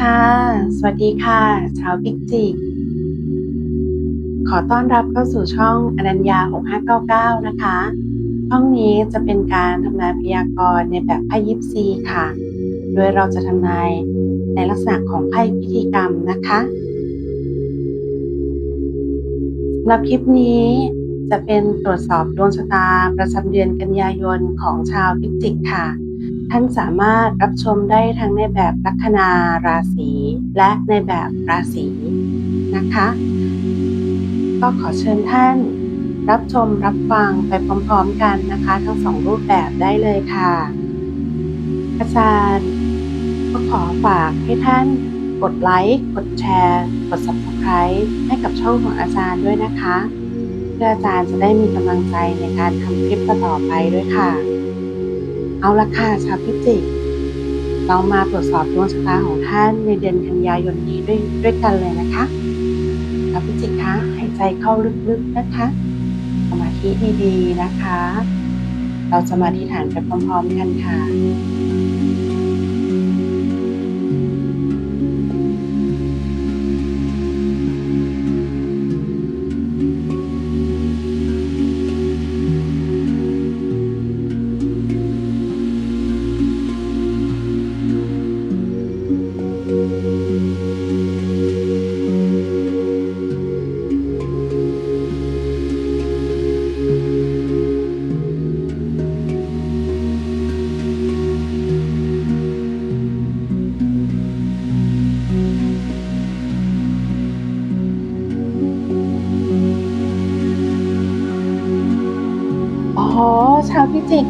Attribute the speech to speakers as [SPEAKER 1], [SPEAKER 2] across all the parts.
[SPEAKER 1] ค่ะ สวัสดีค่ะ ชาวพิกจิก ขอต้อนรับเข้าสู่ช่องอนัญญา 6599 นะคะ ช่องนี้จะเป็นการทำนายพยากรณ์ในแบบไพ่ยิปซีค่ะ โดยเราจะทำนายในลักษณะของไพ่พิธีกรรมนะคะสำหรับคลิปนี้ จะเป็นตรวจสอบดวงชะตาประจำเดือนกันยายนของชาวพิจิกค่ะ ท่านสามารถรับชมได้ทั้งในแบบลัคนาราศีและในแบบราศีนะคะ ก็ขอเชิญท่านรับชมรับฟังไปพร้อมๆกันนะคะ ทั้งสองรูปแบบได้เลยค่ะ อาจารย์ก็ขอฝากให้ท่านกดไลค์ กดแชร์ กด subscribe ให้กับช่องของอาจารย์ด้วยนะคะ เพื่ออาจารย์จะได้มีกำลังใจในการทำคลิปต่อไปด้วยค่ะ เอาละค่ะชาวพิจิก เรามาตรวจสอบดวงชะตาของท่านในเดือนกันยายนนี้ด้วยด้วยกันเลยนะคะชาวพิจิกคะหายใจเข้าลึกๆนะคะสมาธิดีๆนะคะ เราจะมาอธิษฐานไปพร้อมๆกันค่ะ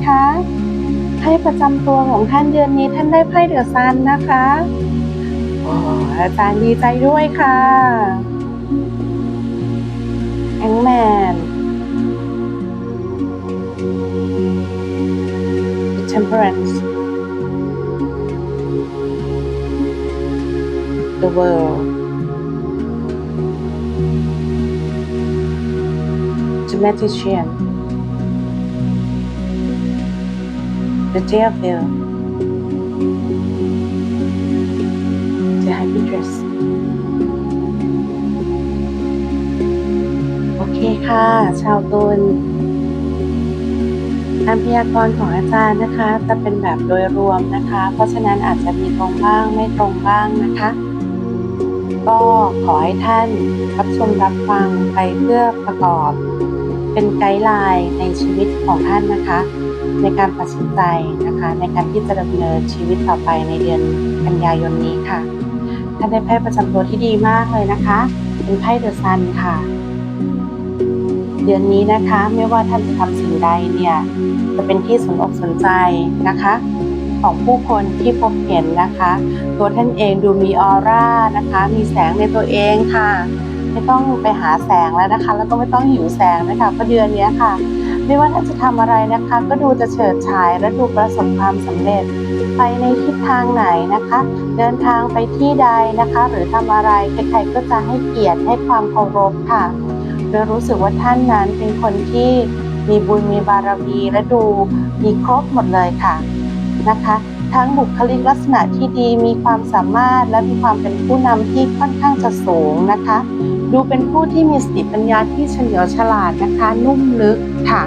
[SPEAKER 1] คะไพ่ประจำตัวของท่านเดือนนี้ท่านได้ไพ่เดือะซันนะคะออาจารย์ดีใจด้วยค่ะแองแมน Temperance The World The Magician The Devil The Happy Dress โอเคค่ะ ชาวตุลการพยากรณ์ของอาจารย์นะคะ จะเป็นแบบโดยรวมนะคะ เพราะฉะนั้นอาจจะมีตรงบ้างไม่ตรงบ้างนะคะ ก็ขอให้ท่านรับชมรับฟังไปเพื่อประกอบ เป็นไกด์ไลน์ในชีวิตของท่านนะคะ ในการตัดสินใจนะคะ ในการที่จะดำเนินชีวิตต่อไปในเดือนกันยายนนี้ค่ะ ท่านได้ไพ่ประจำตัวที่ดีมากเลยนะคะ เป็นไพ่เดอะซันค่ะ เดือนนี้นะคะไม่ว่าท่านจะทำสิ่งใดเนี่ย จะเป็นที่สนอกสนใจนะคะของผู้คนที่พบเห็นนะคะ ตัวท่านเองดูมีออร่านะคะ มีแสงในตัวเองค่ะ ไม่ต้องไปหาแสงแล้วนะคะ แล้วก็ไม่ต้องหิวแสงนะคะเพราะเดือนนี้ค่ะ ไม่ว่าท่านจะทำอะไรนะคะ ก็ดูจะเฉิดฉายและดูประสบความสำเร็จ ไปในทิศทางไหนนะคะ เดินทางไปที่ใดนะคะ หรือทำอะไรใครๆก็จะให้เกียรติให้ความเคารพค่ะโดยรู้สึกว่าท่านนั้นเป็นคนที่มีบุญมีบารมีและดูมีครบหมดเลยค่ะนะคะ ทั้งบุคลิกลักษณะที่ดีมีความสามารถและมีความเป็นผู้นำที่ค่อนข้างจะสูงนะคะ ดูเป็นผู้ที่มีสติปัญญาที่เฉลียวฉลาดนะคะ นุ่มลึกค่ะ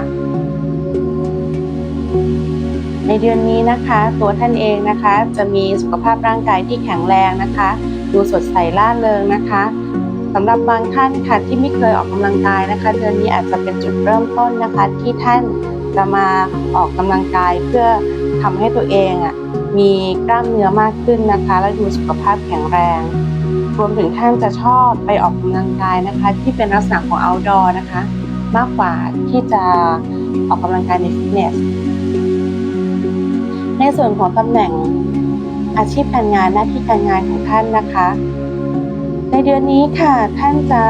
[SPEAKER 1] ในเดือนนี้นะคะ ตัวท่านเองนะคะจะมีสุขภาพร่างกายที่แข็งแรงนะคะ ดูสดใสล่าเริงนะคะสำหรับบางท่านค่ะที่ไม่เคยออกกำลังกายนะคะ เดือนนี้อาจจะเป็นจุดเริ่มต้นนะคะที่ท่านจะมาออกกำลังกายเพื่อทำให้ตัวเองอะ มีกล้ามเนื้อมากขึ้นนะคะ และดูสุขภาพแข็งแรง รวมถึงท่านจะชอบไปออกกำลังกายนะคะ ที่เป็นลักษณะของ outdoor นะคะ มากกว่าที่จะออกกำลังกายในฟิตเนส ในส่วนของตำแหน่งอาชีพการงานหน้าที่การงานของท่านนะคะ ในเดือนนี้ค่ะท่านจะ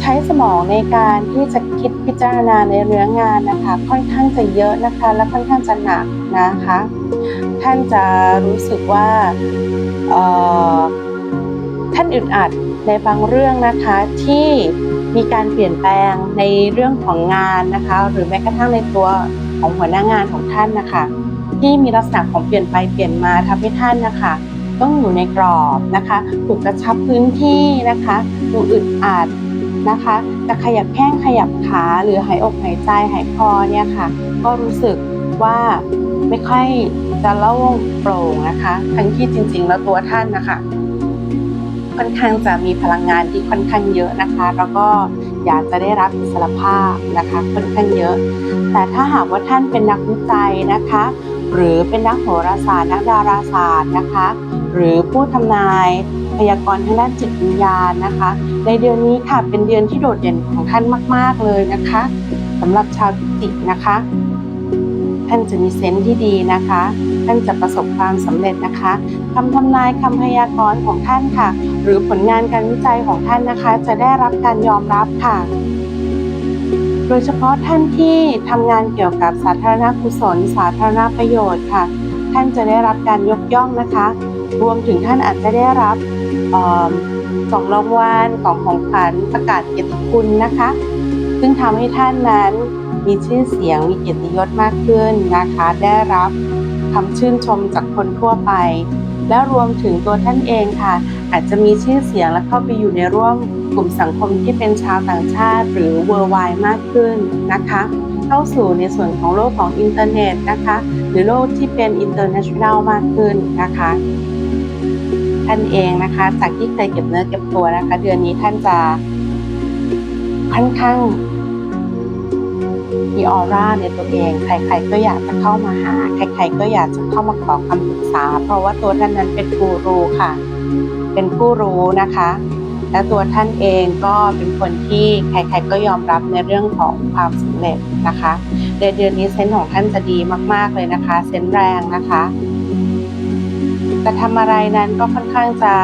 [SPEAKER 1] ใช้สมองในการที่จะคิดพิจารณาในเรื่องงานนะคะ ค่อนข้างจะเยอะนะคะ และค่อนข้างจะหนักนะคะ ท่านจะรู้สึกว่าท่านอึดอัดในบางเรื่องนะคะที่มีการเปลี่ยนแปลงในเรื่องของงานนะคะ หรือแม้กระทั่งในตัวของหัวหน้างานของท่านนะคะที่มีลักษณะของเปลี่ยนไปเปลี่ยนมาทำให้ท่านนะคะต้องอยู่ในกรอบนะคะถูกกระชับพื้นที่นะคะดูอึดอัดนะคะจะขยับแข้งขยับขาหรือหายอกหายใจหายคอเนี่ยค่ะ ก็รู้สึกว่าไม่ค่อย จะโล่งโปร่งนะคะ ทั้งที่จริง ๆ แล้วตัวท่านนะคะค่อนข้างจะมีพลังงานที่ค่อนข้างเยอะนะคะ แล้วก็อยากจะได้รับอิสรภาพนะคะค่อนข้างเยอะ แต่ถ้าหากว่าท่านเป็นนักวิจัยนะคะ หรือเป็นนักโหราศาสตร์นักดาราศาสตร์นะคะ หรือผู้ทำนายพยากรณ์ทางด้านจิตวิญญาณนะคะ ในเดือนนี้ค่ะเป็นเดือนที่โดดเด่นของท่านมาก ๆเลยนะคะสำหรับชาวพิจิกนะคะ ท่านจะมีเซนส์ที่ดีนะคะ ท่านจะประสบความสำเร็จนะคะคำทำนายคำพยากรณ์ของท่านค่ะ หรือผลงานการวิจัยของท่านนะคะ จะได้รับการยอมรับค่ะ โดยเฉพาะท่านที่ทำงานเกี่ยวกับสาธารณกุศล สาธารณประโยชน์ค่ะ ท่านจะได้รับการยกย่องนะคะ รวมถึงท่านอาจจะได้รับออกล่องรางวัลกล่องของขวัญประกาศเกียรติคุณนะคะ ซึ่งทำให้ท่านนั้นมีชื่อเสียงมีเกียรติยศมากขึ้นนะคะ ได้รับ คำชื่นชมจากคนทั่วไป และรวมถึงตัวท่านเองค่ะ อาจจะมีชื่อเสียงและเข้าไปอยู่ในร่วมกลุ่มสังคมที่เป็นชาวต่างชาติ หรือ worldwide มากขึ้นนะคะ เข้าสู่ในส่วนของโลกของอินเทอร์เน็ตนะคะ หรือโลกที่เป็น international มากขึ้นนะคะท่านเองนะคะ จากที่เคยเก็บเนื้อเก็บตัวนะคะ เดือนนี้ท่านจะค่อนข้าง มีออร่าในตัวเอง ใครๆก็อยากจะเข้ามาหา ใครๆก็อยากจะเข้ามาขอคำปรึกษา เพราะว่าตัวท่านนั้นเป็นกูรูค่ะ เป็นผู้รู้นะคะ และตัวท่านเองก็เป็นคนที่ใครๆก็ยอมรับในเรื่องของความสำเร็จนะคะในเดือนนี้เซนส์ของท่านจะดีมากๆเลยนะคะ เซนส์แรงนะคะจะทำอะไรนั้นก็ค่อนข้างจะ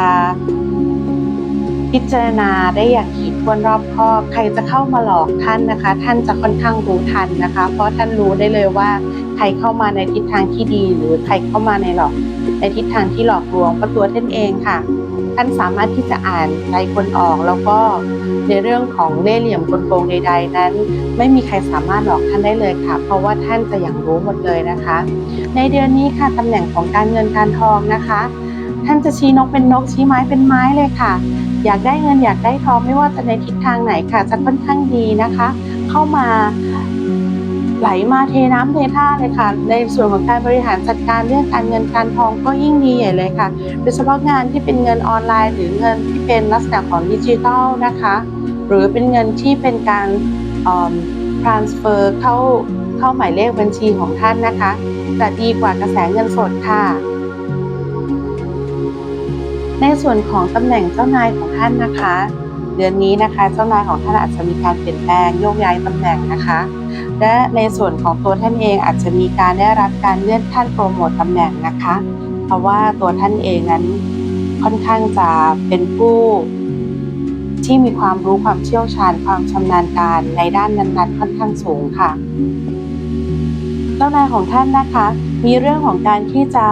[SPEAKER 1] พิจารณาได้อย่างถี่ถ้ วนรอบคอบใครจะเข้ามาหลอกท่านนะคะ ท่านจะค่อนข้างรู้ทันนะคะ เพราะท่านรู้ได้เลยว่าใครเข้ามาในทิศทางที่ดี หรือใครเข้ามาในหลอก ในทิศทางที่หลอกลวงเพราะตัวท่านเองค่ะ ท่านสามารถที่จะอ่านใจคนออกแล้วก็ในเรื่องของเล่ห์เหลี่ยมกลโกงใด ๆ นั้น ไม่มีใครสามารถหลอกท่านได้เลยค่ะ เพราะว่าท่านจะอย่างรู้หมดเลยนะคะ ในเดือนนี้ค่ะตำแหน่งของการเงินการทองนะคะ ท่านจะชี้นกเป็นนกชี้ไม้เป็นไม้เลยค่ะ อยากได้เงินอยากได้ทองไม่ว่าจะในทิศทางไหนค่ะจะค่อนข้างดีนะคะ เข้ามาไหลมาเทน้ำเทท่าเลยค่ะ ในส่วนของการบริหารจัดการเรื่องการเงินการทองก็ยิ่งดีใหญ่เลยค่ะ โดยเฉพาะงานที่เป็นเงินออนไลน์ หรือเงินที่เป็นลักษณะของดิจิทัลนะคะ หรือเป็นเงินที่เป็นการเอ่อ transfer เข้าเข้าหมายเลขบัญชีของท่านนะคะ จะดีกว่ากระแสเงินสดค่ะ ในส่วนของตำแหน่งเจ้านายของท่านนะคะ เดือนนี้นะคะเจ้านายของท่านอาจจะมีการเปลี่ยนแปลงโยกย้ายตำแหน่งนะคะ และในส่วนของตัวท่านเองอาจจะมีการได้รับการเลื่อนขั้นโปรโมตตำแหน่งนะคะ เพราะว่าตัวท่านเองนั้นค่อนข้างจะเป็นผู้ที่มีความรู้ความเชี่ยวชาญความชำนาญการในด้านนั้นๆ ค่อนข้างสูงค่ะ เจ้านายของท่านนะคะ มีเรื่องของการที่จะ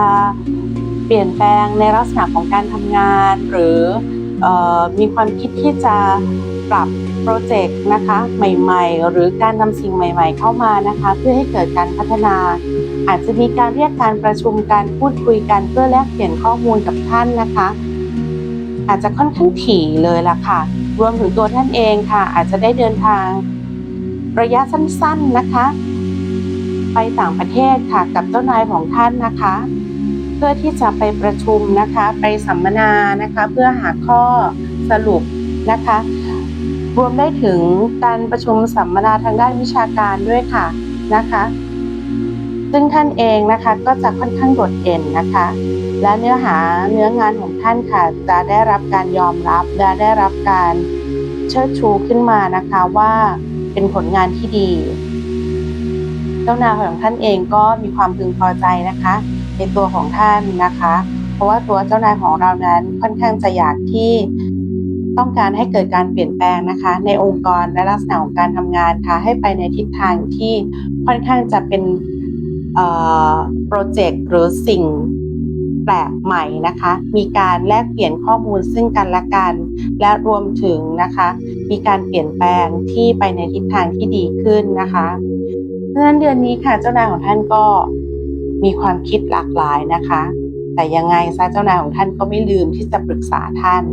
[SPEAKER 1] เปลี่ยนแปลงในลักษณะของการทำงาน หรือออมีความคิดที่จะปรับโปรเจกต์นะคะใหม่ๆ หรือการนำสิ่งใหม่ๆ เข้ามานะคะ เพื่อให้เกิดการพัฒนา อาจจะมีการเรียกการประชุมการพูดคุยกันเพื่อแลกเปลี่ยนข้อมูลกับท่านนะคะ อาจจะค่อนข้างถี่เลยล่ะค่ะ รวมถึงตัวท่านเองค่ะ อาจจะได้เดินทางระยะสั้นๆนะคะ ไปต่างประเทศค่ะกับเจ้านายของท่านนะคะ เพื่อที่จะไปประชุมนะคะไปสัมมนานะคะเพื่อหาข้อสรุปนะคะรวมได้ถึงการประชุมสัมมนาทางด้านวิชาการด้วยค่ะนะคะ ซึ่งท่านเองนะคะก็จะค่อนข้างโดดเด่นนะคะ และเนื้อหาเนื้องานของท่านค่ะ จะได้รับการยอมรับและได้รับการเชิดชูขึ้นมานะคะว่าเป็นผลงานที่ดี เจ้านาของท่านเองก็มีความพึงพอใจนะคะ ในตัวของท่านนะคะ เพราะว่าตัวเจ้านายของเรานั้นค่อนข้างจะอยากที่ต้องการให้เกิดการเปลี่ยนแปลงนะคะ ในองค์กรและลักษณะของการทำงานค่ะให้ไปในทิศทางที่ค่อนข้างจะเป็นโปรเจกต์หรือสิ่งแปลกใหม่นะคะ มีการแลกเปลี่ยนข้อมูลซึ่งกันและกัน และรวมถึงนะคะ มีการเปลี่ยนแปลงที่ไปในทิศทางที่ดีขึ้นนะคะ เพราะฉะนั้นเดือนนี้ค่ะเจ้านายของท่านก็ มีความคิดหลากหลายนะคะ แต่ยังไงซะเจ้านายของท่านก็ไม่ลืมที่จะปรึกษาท่าน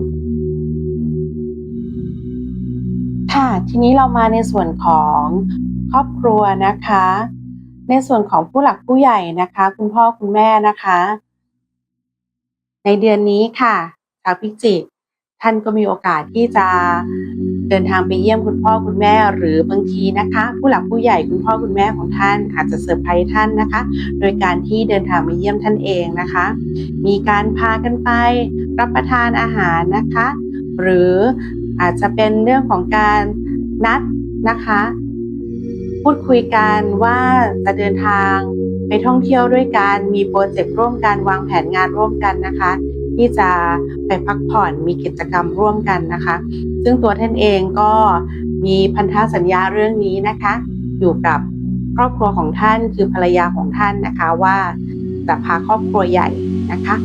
[SPEAKER 1] ค่ะทีนี้เรามาในส่วนของครอบครัวนะคะ ในส่วนของผู้หลักผู้ใหญ่นะคะ คุณพ่อคุณแม่นะคะ ในเดือนนี้ค่ะชาวพิจิกท่านก็มีโอกาสที่จะ เดินทางไปเยี่ยมคุณพ่อคุณแม่ หรือบางทีนะคะ ผู้หลักผู้ใหญ่คุณพ่อคุณแม่ของท่านอาจจะเซอร์ไพรส์ท่านนะคะ โดยการที่เดินทางมาเยี่ยมท่านเองนะคะ มีการพากันไปรับประทานอาหารนะคะ หรืออาจจะเป็นเรื่องของการนัดนะคะ พูดคุยกันว่าจะเดินทางไปท่องเที่ยวด้วยกัน มีโปรเจกต์ร่วมกัน วางแผนงานร่วมกันนะคะ ที่จะไปพักผ่อนมีกิจกรรมร่วมกันนะคะ ซึ่งตัวท่านเองก็มีพันธสัญญาเรื่องนี้นะคะ อยู่กับครอบครัวของท่านคือภรรยาของท่านนะคะว่าจะพาครอบครัวใหญ่นะคะ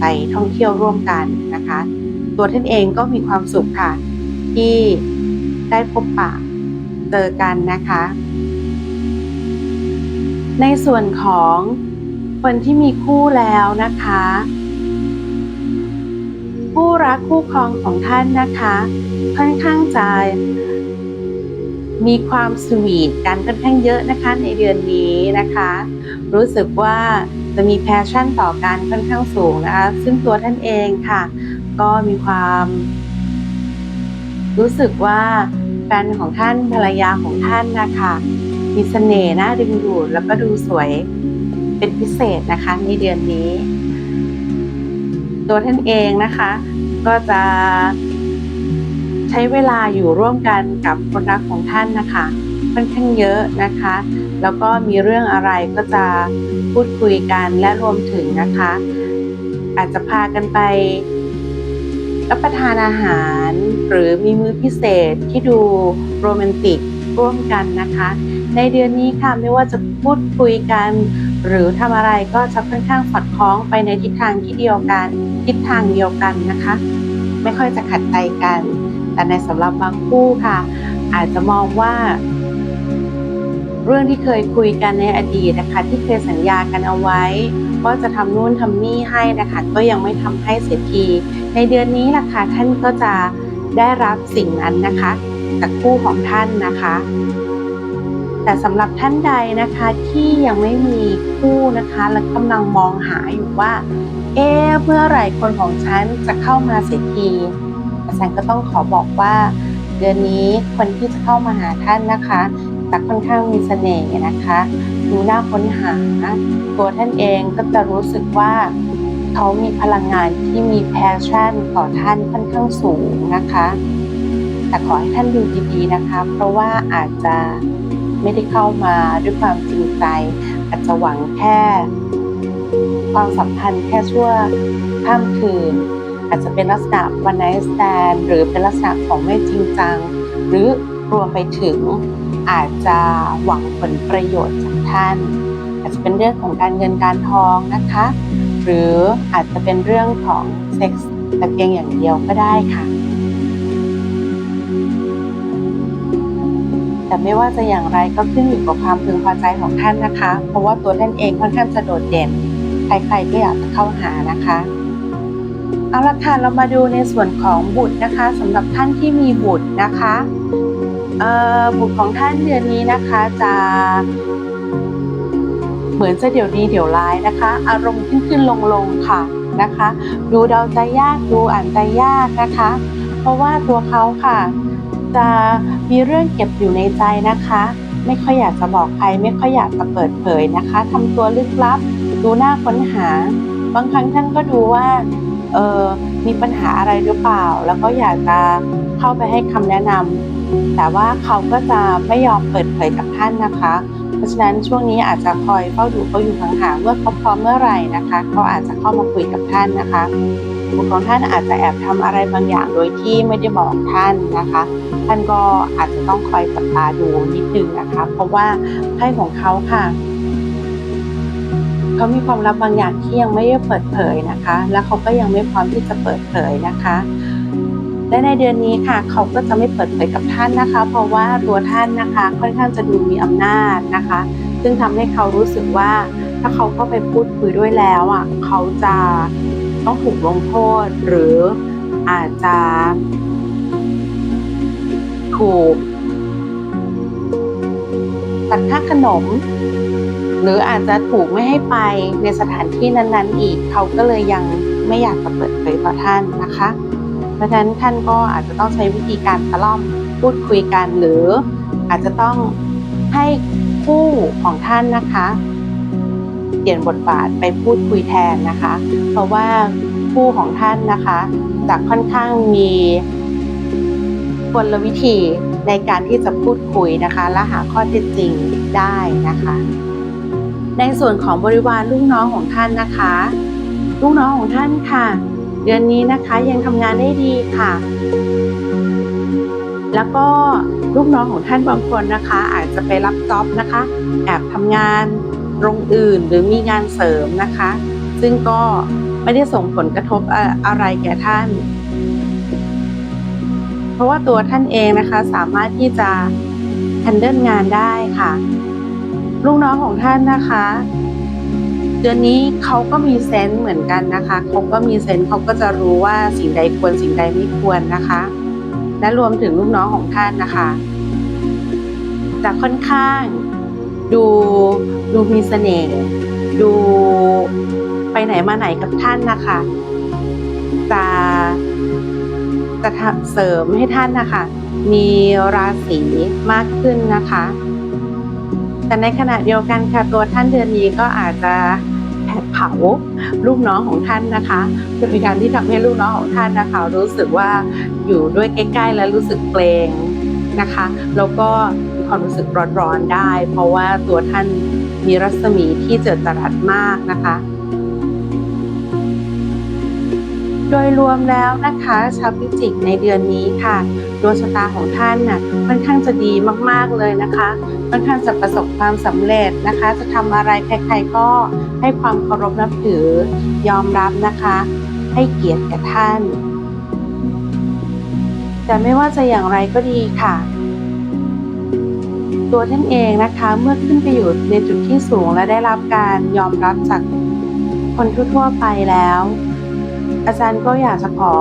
[SPEAKER 1] ไปท่องเที่ยวร่วมกันนะคะ ตัวท่านเองก็มีความสุขค่ะ ที่ได้พบปะเจอกันนะคะ ในส่วนของคนที่มีคู่แล้วนะคะ ผู้รักคู่ครองของท่านนะคะ ค่อนข้างจะมีความสวีทกันค่อนข้างเยอะนะคะในเดือนนี้นะคะ รู้สึกว่าจะมีแพชชั่นต่อกันค่อนข้างสูงนะคะ ซึ่งตัวท่านเองค่ะ ก็มีความ รู้สึกว่าแฟนของท่านภรรยาของท่านนะคะมีเสน่ห์น่าดึงดูดแล้วก็ดูสวยเป็นพิเศษนะคะในเดือนนี้ ตัวท่านเองนะคะ ก็จะใช้เวลาอยู่ร่วมกันกับคนรักของท่านนะคะค่อนข้างเยอะนะคะ แล้วก็มีเรื่องอะไรก็จะพูดคุยกันและรวมถึงนะคะ อาจจะพากันไปรับประทานอาหาร หรือมีมื้อพิเศษที่ดูโรแมนติกร่วมกันนะคะ ในเดือนนี้ค่ะไม่ว่าจะพูดคุยกัน หรือทำอะไรก็จะค่อนข้างสอดคล้องไปในทิศทางที่เดียวกันทิศทางเดียวกันนะคะ ไม่ค่อยจะขัดใจกัน แต่ในสำหรับบางคู่ค่ะ อาจจะมองว่า เรื่องที่เคยคุยกันในอดีตนะคะ ที่เคยสัญญากันเอาไว้ว่าจะทำนู่นทำนี่ให้นะคะ ก็ยังไม่ทำให้เสียทีในเดือนนี้ล่ะค่ะท่านก็จะได้รับสิ่งนั้นนะคะจากคู่ของท่านนะคะ แต่สำหรับท่านใดนะคะที่ยังไม่มีคู่นะคะ และกำลังมองหาอยู่ว่า เอ๊ะเมื่อไหร่คนของฉันจะเข้ามาเสียทีอาจารย์ก็ต้องขอบอกว่า เดือนนี้คนที่จะเข้ามาหาท่านนะคะจะค่อนข้างมีเสน่ห์นะคะดูน่าค้นหา ตัวท่านเองก็จะรู้สึกว่าเขามีพลังงานที่มีแพชชั่นต่อท่านค่อนข้างสูงนะคะ แต่ขอให้ท่านดูดีๆนะคะ เพราะว่าอาจจะ ไม่ได้เข้ามาด้วยความจริงใจอาจจะหวังแค่ ความสัมพันธ์แค่ชั่วข้ามคืน อาจจะเป็นลักษณะวันไนสแตนหรือเป็นลักษณะของไม่จริงจัง หรือรวมไปถึงอาจจะหวังผลประโยชน์จากท่าน อาจจะเป็นเรื่องของการเงินการทองนะคะ หรืออาจจะเป็นเรื่องของเซ็กส์แต่เพียงอย่างเดียวก็ได้ค่ะ แต่ไม่ว่าจะอย่างไรก็ขึ้นอยู่กับความพึงพอใจของท่านนะคะ เพราะว่าตัวท่านเองค่อนข้างจะโดดเด่น ใครๆก็อยากเข้าหานะคะเอาละค่ะเรามาดูในส่วนของบุตรนะคะสำหรับท่านที่มีบุตรนะคะบุตรของท่านเดือนนี้นะคะจะเหมือนจะเดี๋ยวดีเดี๋ยวร้ายนะคะ อารมณ์ขึ้นขึ้นลงลงค่ะนะคะ ดูเดาใจยากดูอ่านใจยากนะคะ เพราะว่าตัวเขาค่ะ จะมีเรื่องเก็บอยู่ในใจนะคะ ไม่ค่อยอยากจะบอกใคร ไม่ค่อยอยากจะเปิดเผยนะคะทำตัวลึกลับ ดูหน่าค้นหา บางครั้งท่านก็ดูว่าเออมีปัญหาอะไรหรือเปล่า แล้วก็อยากจะเข้าไปให้คำแนะนำแต่ว่าเขาก็จะไม่ยอมเปิดเผยกับท่านนะคะ เพราะฉะนั้นช่วงนี้อาจจะคอยเฝ้าดูเขาอยู่ห่างๆเมื่อเขาพร้อมเมื่อไหร่นะคะ เขาอาจจะเข้ามาคุยกับท่านนะคะ บุตรของท่านอาจจะแอบทำอะไรบางอย่างโดยที่ไม่ได้บอกท่านนะคะ ท่านก็อาจจะต้องคอยจับตาดูนิดนึงนะคะ เพราะว่าไพ่ของเขาค่ะเขามีความลับบางอย่างที่ยังไม่ได้เปิดเผยนะคะ และเขาก็ยังไม่พร้อมที่จะเปิดเผยนะคะและในเดือนนี้ค่ะเขาก็จะไม่เปิดเผยกับท่านนะคะ เพราะว่าตัวท่านนะคะค่อนข้างจะดูมีอำนาจนะคะ ซึ่งทำให้เขารู้สึกว่าถ้าเขาเข้าไปพูดคุยด้วยแล้วอะเขาจะ ต้องถูกลงโทษหรืออาจจะถูกตัดค่าขนม หรืออาจจะถูกไม่ให้ไปในสถานที่นั้น ๆ อีก เขาก็เลยยังไม่อยากจะเปิดเผยต่อท่านนะคะ เพราะฉะนั้นท่านก็อาจจะต้องใช้วิธีการตะล่อมพูดคุยกันหรืออาจจะต้องให้คู่ของท่านนะคะ เปลี่ยนบทบาทไปพูดคุยแทนนะคะ เพราะว่าคู่ของท่านนะคะจะค่อนข้างมีกลวิธีในการที่จะพูดคุยนะคะ และหาข้อเท็จจริงได้นะคะ ในส่วนของบริวารลูกน้องของท่านนะคะ ลูกน้องของท่านค่ะ เดือนนี้นะคะยังทำงานได้ดีค่ะ แล้วก็ลูกน้องของท่านบางคนนะคะ อาจจะไปรับจ็อบนะคะ แอบทำงาน โรงอื่นหรือมีงานเสริมนะคะ ซึ่งก็ไม่ได้ส่งผลกระทบอะอะไรแก่ท่าน เพราะว่าตัวท่านเองนะคะสามารถที่จะ handle งานได้ค่ะ ลูกน้องของท่านนะคะ เดือนนี้เขาก็มีเซนส์เหมือนกันนะคะเขาก็มีเซนส์เขาก็จะรู้ว่าสิ่งใดควรสิ่งใดไม่ควรนะคะ และรวมถึงลูกน้องของท่านนะคะจะค่อนข้าง ดูดูมีเสน่ห์ดูไปไหนมาไหนกับท่านนะคะจะจะเสริมให้ท่านนะคะ มีราศีมากขึ้นนะคะ แต่ในขณะเดียวกันค่ะตัวท่านเดือนนี้ก็อาจจะแผดเผาลูกน้องของท่านนะคะจะเป็นการที่ทำให้ลูกน้องของท่านนะคะ รู้สึกว่าอยู่ด้วยใกล้ๆ แล้วรู้สึกเกรงนะคะ แล้วก็ ความรู้สึกร้อนๆได้ เพราะว่าตัวท่านมีรัศมีที่เจิดจรัสมากนะคะ โดยรวมแล้วนะคะชาวพิจิกในเดือนนี้ค่ะดวงชะตาของท่านน่ะค่อนข้างจะดีมากๆเลยนะคะค่อนข้างจะประสบความสำเร็จนะคะ จะทำอะไรใครๆก็ให้ความเคารพนับถือยอมรับนะคะ ให้เกียรติแก่ท่าน แต่ไม่ว่าจะอย่างไรก็ดีค่ะ ตัวท่านเองนะคะ เมื่อขึ้นไปอยู่ในจุดที่สูงและได้รับการยอมรับจากคนทั่วๆไปแล้ว อาจารย์ก็อยากจะขอ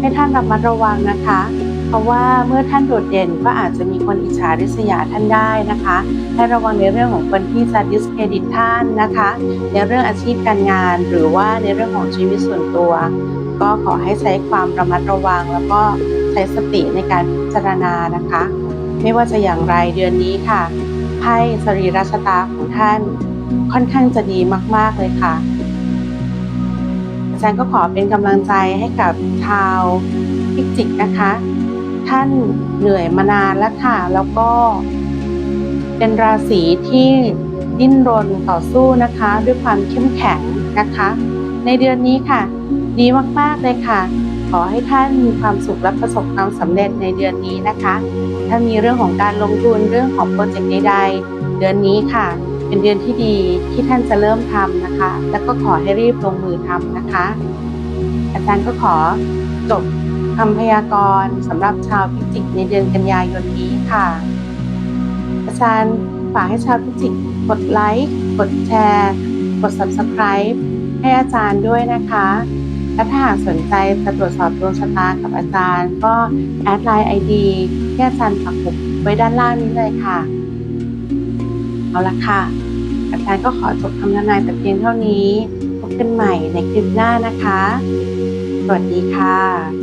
[SPEAKER 1] ให้ท่านระมัดระวังนะคะ เพราะว่าเมื่อท่านโดดเด่นก็อาจจะมีคนอิจฉาริษยาท่านได้นะคะ ให้ระวังในเรื่องของคนที่จะดิสเครดิตท่านนะคะ ในเรื่องอาชีพการงาน หรือว่าในเรื่องของชีวิตส่วนตัว ก็ขอให้ใช้ความระมัดระวัง แล้วก็ใช้สติในการพิจารณานะคะ ไม่ว่าจะอย่างไรเดือนนี้ค่ะไพ่สรีรชะตาของท่าน ค่อนข้างจะดีมาก ๆ เลยค่ะอาจารย์ก็ขอเป็นกำลังใจให้กับชาวพิจิกนะคะ ท่านเหนื่อยมานานแล้วค่ะ แล้วก็ เป็นราศีที่ดิ้นรนต่อสู้นะคะ ด้วยความเข้มแข็งนะคะ ในเดือนนี้ค่ะ ดีมาก ๆ เลยค่ะ ขอให้ท่านมีความสุขและประสบความสำเร็จในเดือนนี้นะคะ ถ้ามีเรื่องของการลงทุนเรื่องของโปรเจกต์ใดๆ เดือนนี้ค่ะ เป็นเดือนที่ดีที่ท่านจะเริ่มทำนะคะ แล้วก็ขอให้รีบลงมือทำนะคะ อาจารย์ก็ขอจบคำพยากรณ์สำหรับชาวพิจิกในเดือนกันยายนนี้ค่ะ อาจารย์ฝากให้ชาวพิจิกกดไลค์ กดแชร์ กด subscribe ให้อาจารย์ด้วยนะคะ และถ้าหากสนใจจะตรวจสอบดวงชะตากับอาจารย์ ก็แอดไลน์ไอดีที่อาจารย์ปักหมุดไว้ด้านล่างนี้เลยค่ะ เอาละค่ะ อาจารย์ก็ขอจบคำทำนายแต่เพียงเท่านี้ พบกันใหม่ในคลิปหน้านะคะ สวัสดีค่ะ